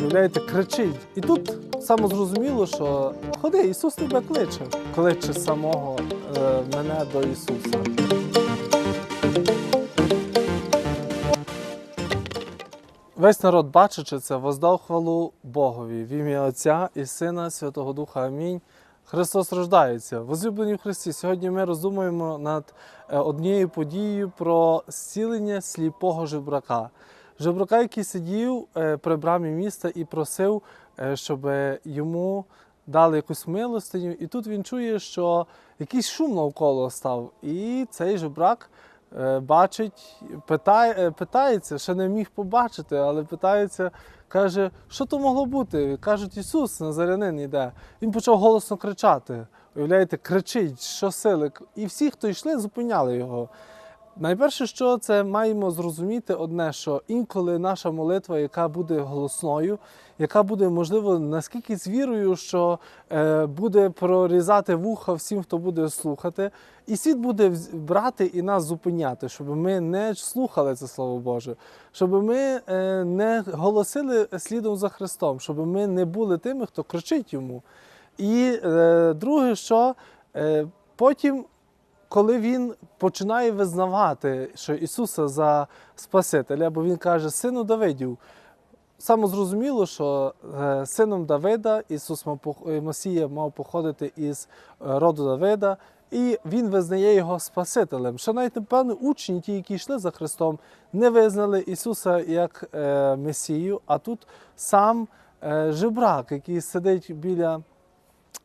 Уявляєте, кричить. І тут саме зрозуміло, що ходи, Ісус тебе кличе, кличе самого е, мене до Ісуса. Весь народ, бачачи це, воздав хвалу Богові в ім'я Отця і Сина, Святого Духа. Амінь. Христос рождається. Возлюблені в Христі. Сьогодні ми роздумуємо над е, однією подією про зцілення сліпого жебрака. Жебрака, який сидів е, при брамі міста і просив, е, щоб йому дали якусь милостиню. І тут він чує, що якийсь шум навколо став. І цей жебрак е, бачить, питає, питається, ще не міг побачити, але питається, каже, що то могло бути? Кажуть, Ісус Назарянин йде. Він почав голосно кричати. Уявляєте, кричить, що сили. І всі, хто йшли, зупиняли його. Найперше, що це маємо зрозуміти одне, що інколи наша молитва, яка буде голосною, яка буде, можливо, наскільки з вірою, що е, буде прорізати вуха всім, хто буде слухати, і світ буде брати і нас зупиняти, щоб ми не слухали це Слово Боже, щоб ми е, не голосили слідом за Христом, щоб ми не були тими, хто кричить йому. І е, друге, що потім коли він починає визнавати, що Ісуса за Спасителя, бо він каже, сину Давидів, саме зрозуміло, що е, сином Давида Ісус пох- е, мав походити із е, роду Давида, і він визнає його Спасителем. Що навіть, напевно, учні, ті, які йшли за Христом, не визнали Ісуса як Месію, а тут сам жебрак, який сидить біля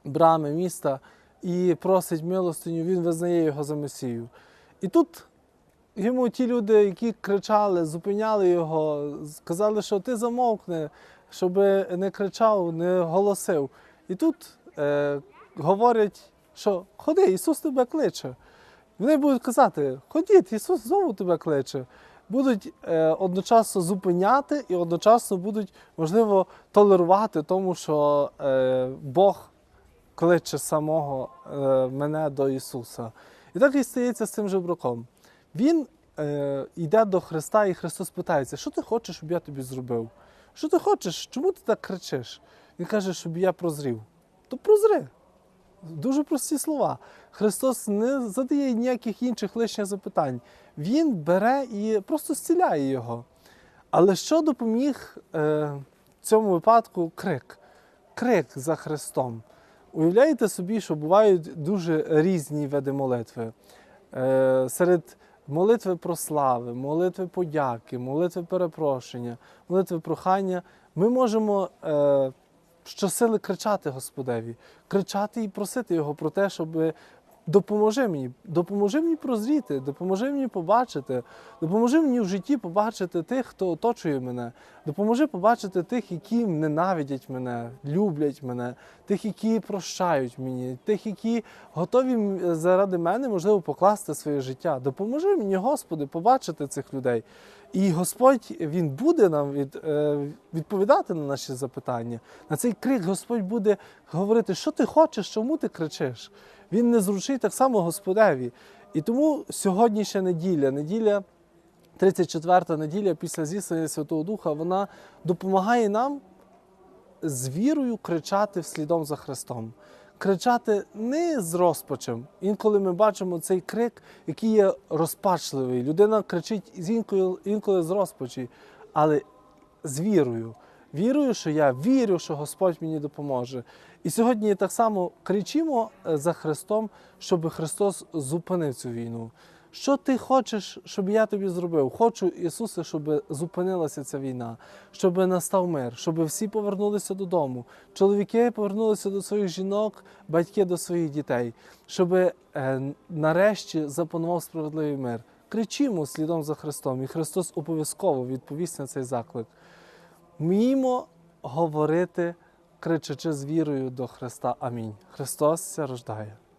брами міста і просить милостиню, він визнає його за Месію. І тут йому ті люди, які кричали, зупиняли його, сказали, що ти замовкни, щоб не кричав, не голосив. І тут е, говорять, що ходи, Ісус тебе кличе. Вони будуть казати, ходіть, Ісус знову тебе кличе. Будуть е, одночасно зупиняти і одночасно будуть, можливо, толерувати тому, що е, Бог кличе самого е, мене до Ісуса. І так і стається з цим жебраком. Він е, йде до Христа, і Христос питається, що ти хочеш, щоб я тобі зробив? Що ти хочеш? Чому ти так кричиш? Він каже, щоб я прозрів. То прозри. Дуже прості слова. Христос не задає ніяких інших лишніх запитань. Він бере і просто зціляє його. Але що допоміг е, цьому випадку крик? Крик за Христом. Уявляєте собі, що бувають дуже різні види молитви. Е, серед молитви про слави, молитви подяки, молитви перепрошення, молитви прохання ми можемо е, щосили кричати Господеві, кричати і просити Його про те, щоб допоможи мені, допоможи мені прозріти, допоможи мені побачити, допоможи мені в житті побачити тих, хто оточує мене, допоможи побачити тих, які ненавидять мене, люблять мене, тих, які прощають мені, тих, які готові заради мене, можливо, покласти своє життя. Допоможи мені, Господи, побачити цих людей. І Господь Він буде нам від, е, відповідати на наші запитання. На цей крик Господь буде говорити, що ти хочеш, чому ти кричиш. Він не зручить так само Господеві. І тому сьогоднішня неділя, неділя 34 неділя після зіслання Святого Духа, вона допомагає нам з вірою кричати вслідом за Христом. Кричати не з розпачем. Інколи ми бачимо цей крик, який є розпачливий. Людина кричить з інколи, інколи з розпачі, але з вірою. Вірою, що я вірю, що Господь мені допоможе. І сьогодні так само кричимо е, за Христом, щоб Христос зупинив цю війну. Що ти хочеш, щоб я тобі зробив? Хочу, Ісусе, щоб зупинилася ця війна, щоб настав мир, щоб всі повернулися додому. Чоловіки повернулися до своїх жінок, батьки до своїх дітей, щоб е, нарешті запанував справедливий мир. Кричимо слідом за Христом, і Христос обов'язково відповість на цей заклик. Вміємо говорити, кричачи з вірою до Христа. Амінь. Христос ся рождає.